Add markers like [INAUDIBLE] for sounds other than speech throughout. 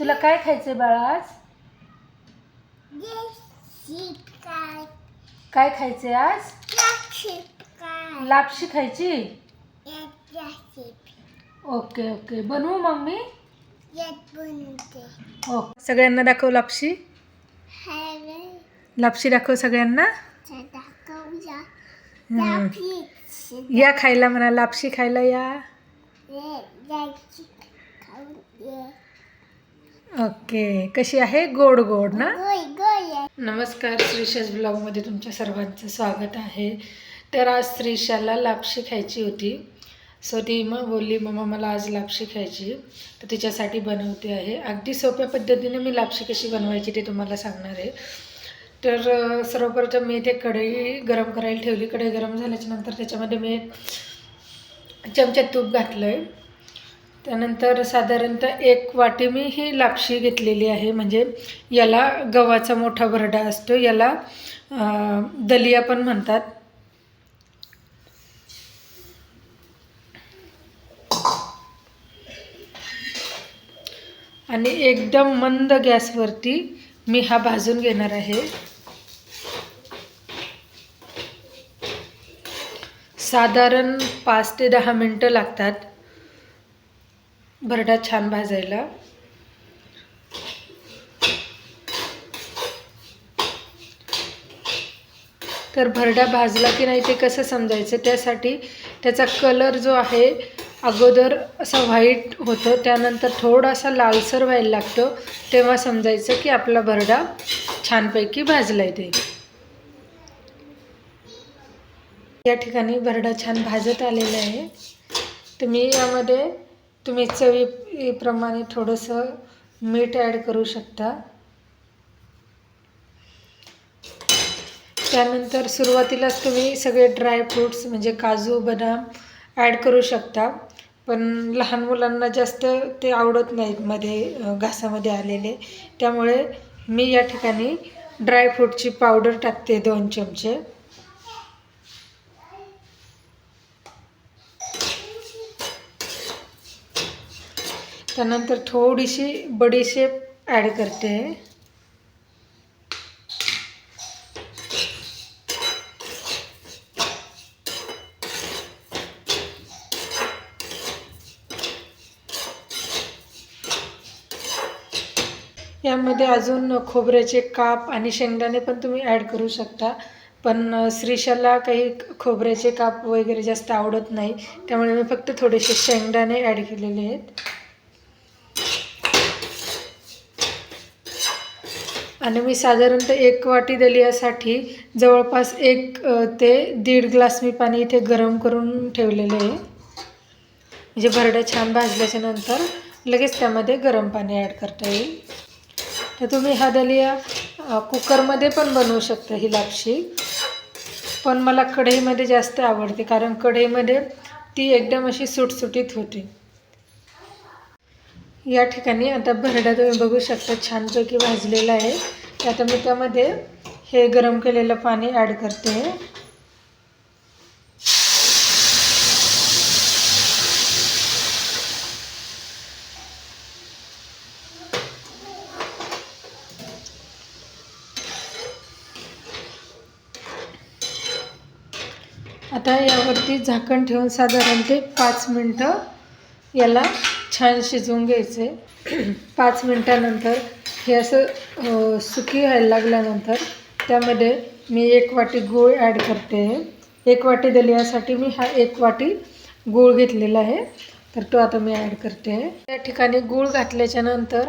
तुला काय खायचंय बाळा आज? काय खायचंय आज? लापशी खायची? Okay okay. बनवू मम्मी मी? हो. सगळ्यांना दाखव लापशी. लापशी दाखव सगळ्यांना. हम्म. या खायला म्हणा लापशी खायला या. याची ओके कशी आहे? गोड गोड ना? नमस्कार श्रीशाज ब्लॉगमध्ये तुमच्या सर्वांचं स्वागत आहे. तर आज श्रीशाला लापशी खायची होती. सो ती मग बोलली मम्मा मला आज लापशी खायची तर तिच्यासाठी बनवते आहे. अगदी सोप्या पद्धतीने मी लापशी कशी बनवायची ते तुम्हाला सांगणार आहे. तर सर्वप्रथम मी इथे कढई गरम करायला ठेवली. कढई गरम झाल्याच्यानंतर त्याच्यामध्ये मी एक चमच्यात तूप घातलं आहे त्यानंतर साधारणतः एक वाटी मी ही लापशी घेतलेली आहे. म्हणजे याला गव्हाचा मोठा भरडा असतो. याला दलिया पण म्हणतात. आणि एकदम मंद गॅसवरती मी हा भाजून घेणार आहे. साधारण पाच ते दहा मिनटं लागतात. भरडा छान भाजायला. तर भरडा भाजला की नाही ते कसं समजायचं? त्यासाठी त्याचा कलर जो आहे अगोदर असा व्हाईट होतो त्यानंतर थोडासा लालसर व्हायला लागतो तेव्हा समजायचं की आपला भरडा छानपैकी भाजला आहे ते. या ठिकाणी भरडा छान भाजत आलेला आहे. तर मी यामध्ये तुम्ही चवीप्रमाणे थोडंसं मीठ ॲड करू शकता. त्यानंतर सुरुवातीलाच तुम्ही सगळे ड्रायफ्रूट्स म्हणजे काजू बदाम ॲड करू शकता. पण लहान मुलांना जास्त ते आवडत नाहीत मध्ये घासामध्ये आलेले. त्यामुळे मी या ठिकाणी ड्रायफ्रूटची पावडर टाकते दोन चमचे. त्यानंतर थोडीशी बडीशेप ॲड करते. यामध्ये अजून खोबऱ्याचे काप आणि शेंगदाणे पण तुम्ही ॲड करू शकता. पण श्रीशाला काही खोबऱ्याचे काप वगैरे जास्त आवडत नाही. त्यामुळे मी फक्त थोडेसे शेंगदाणे ॲड केलेले आहेत. आणि मी साधारणतः एक वाटी दलियासाठी जवळपास एक ते दीड ग्लास मी पाणी इथे गरम करून ठेवलेलं आहे. म्हणजे भरड्या छान भाजल्याच्या नंतर लगेच त्यामध्ये गरम पाणी ॲड करता येईल. तर तुम्ही हा दलिया कुकरमध्ये पण बनवू शकता ही लापशी. पण मला कढईमध्ये जास्त आवडते कारण कढईमध्ये ती एकदम अशी सुटसुटीत होते. या ठिकाणी आता भरडा तुम्ही बघू शकता छानपैकी भाजलेला आहे. आता मी त्यामध्ये हे गरम केलेलं पाणी ॲड करते. आता यावरती झाकण ठेवून साधारण ते पाच मिनटं याला छान शिजवून घ्यायचे. [CLEARS THROAT] पाच मिनटानंतर हे असं सुकी व्हायला लागल्यानंतर त्यामध्ये मी एक वाटी गूळ ॲड करते. एक वाटी दलियासाठी मी हा एक वाटी गूळ घेतलेला आहे. तर तो आता मी ॲड करते. त्या ठिकाणी गूळ घातल्याच्या नंतर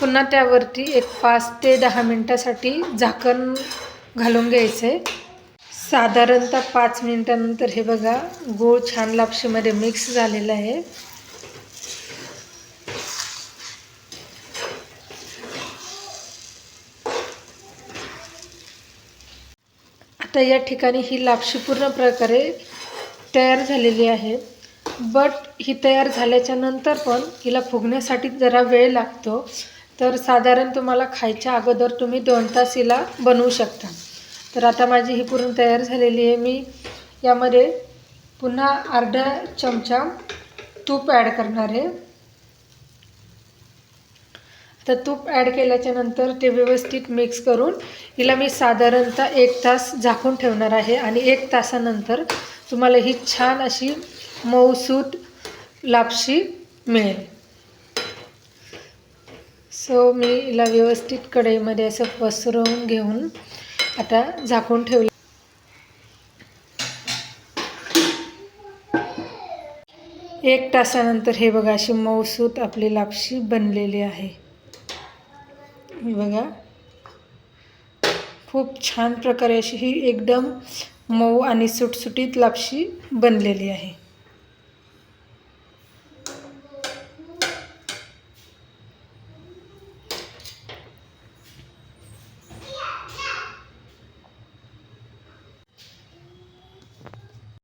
पुन्हा त्यावरती एक पाच ते दहा मिनटासाठी झाकण घालून घ्यायचे. साधारणतः पाच मिनटानंतर हे बघा गूळ छान लापशीमध्ये मिक्स झालेलं आहे. आता या ठिकाणी ही लापशी पूर्ण प्रकारे तयार झालेली आहे. बट ही तयार झाल्याच्यानंतर पण हिला फुगण्यासाठी जरा वेळ लागतो. तर साधारण तुम्हाला खायच्या अगोदर तुम्ही दोन तास हिला बनवू शकता. तर आता माझी ही पूर्ण तयार झालेली आहे. मी यामध्ये पुन्हा अर्धा चमचा तूप ॲड करणार आहे. तर तूप ॲड केल्याच्यानंतर ते व्यवस्थित मिक्स करून हिला मी साधारणतः एक तास झाकून ठेवणार आहे आणि एक तासानंतर तुम्हाला ही छान अशी मऊसूत लापशी मिळेल. सो मी हिला व्यवस्थित कढईमध्ये असं पसरवून घेऊन आता झाकून ठेवलं. एक तासानंतर हे बघा अशी मऊसूत आपली लापशी बनलेली आहे. हे बघा. खूप छान प्रकारे अशी ही एकदम मऊ आणि सुटसुटीत लापशी बनलेली आहे.